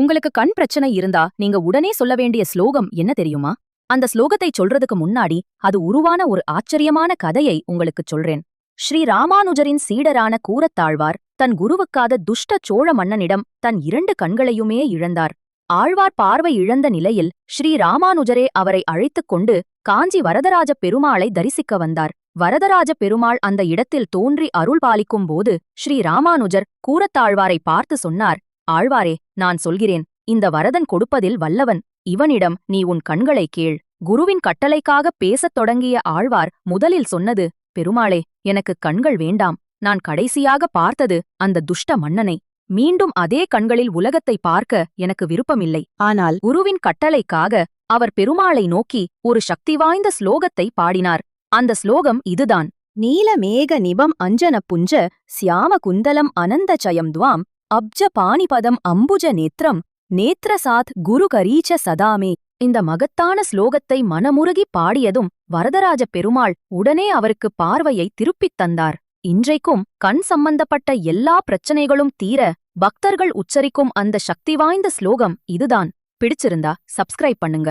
உங்களுக்கு கண் பிரச்சனை இருந்தா நீங்க உடனே சொல்ல வேண்டிய ஸ்லோகம் என்ன தெரியுமா? அந்த ஸ்லோகத்தை சொல்றதுக்கு முன்னாடி அது உருவான ஒரு ஆச்சரியமான கதையை உங்களுக்குச் சொல்றேன். ஸ்ரீ ராமானுஜரின் சீடரான கூரத்தாழ்வார் தன் குருவுக்காத துஷ்ட சோழ மன்னனிடம் தன் இரண்டு கண்களையுமே இழந்தார். ஆழ்வார் பார்வை இழந்த நிலையில் ஸ்ரீ ராமானுஜரே அவரை அழைத்துக் கொண்டு காஞ்சி வரதராஜ பெருமாளை தரிசிக்க வந்தார். வரதராஜ பெருமாள் அந்த இடத்தில் தோன்றி அருள் பாலிக்கும் போது ஸ்ரீ ராமானுஜர் கூரத்தாழ்வாரை பார்த்து சொன்னார் ஆழ்வாரே நான் சொல்கிறேன் இந்த வரதன் கொடுப்பதில் வல்லவன். இவனிடம் நீ உன் கண்களை கேள். குருவின் கட்டளைக்காக பேசத் தொடங்கிய ஆழ்வார் முதலில் சொன்னது பெருமாளே எனக்கு கண்கள் வேண்டாம். நான் கடைசியாக பார்த்தது அந்த துஷ்ட மன்னனை. மீண்டும் அதே கண்களில் உலகத்தை பார்க்க எனக்கு விருப்பமில்லை. ஆனால் குருவின் கட்டளைக்காக அவர் பெருமாளை நோக்கி ஒரு சக்தி வாய்ந்த ஸ்லோகத்தை பாடினார். அந்த ஸ்லோகம் இதுதான். நீலமேக நிபம் அஞ்சன புஞ்ச சியாம குந்தலம் அனந்த சயம் துவாம் அப்ஜ பாணிபதம் அம்புஜ நேத்ரம் நேத்ரசாத் குரு கரீச்ச சதாமே. இந்த மகத்தான ஸ்லோகத்தை மனமுருகி பாடியதும் வரதராஜ பெருமாள் உடனே அவருக்கு பார்வையை திருப்பித் தந்தார். இன்றைக்கும் கண் சம்பந்தப்பட்ட எல்லா பிரச்சனைகளும் தீர பக்தர்கள் உச்சரிக்கும் அந்த சக்தி வாய்ந்த ஸ்லோகம் இதுதான். பிடிச்சிருந்தா சப்ஸ்கிரைப் பண்ணுங்க.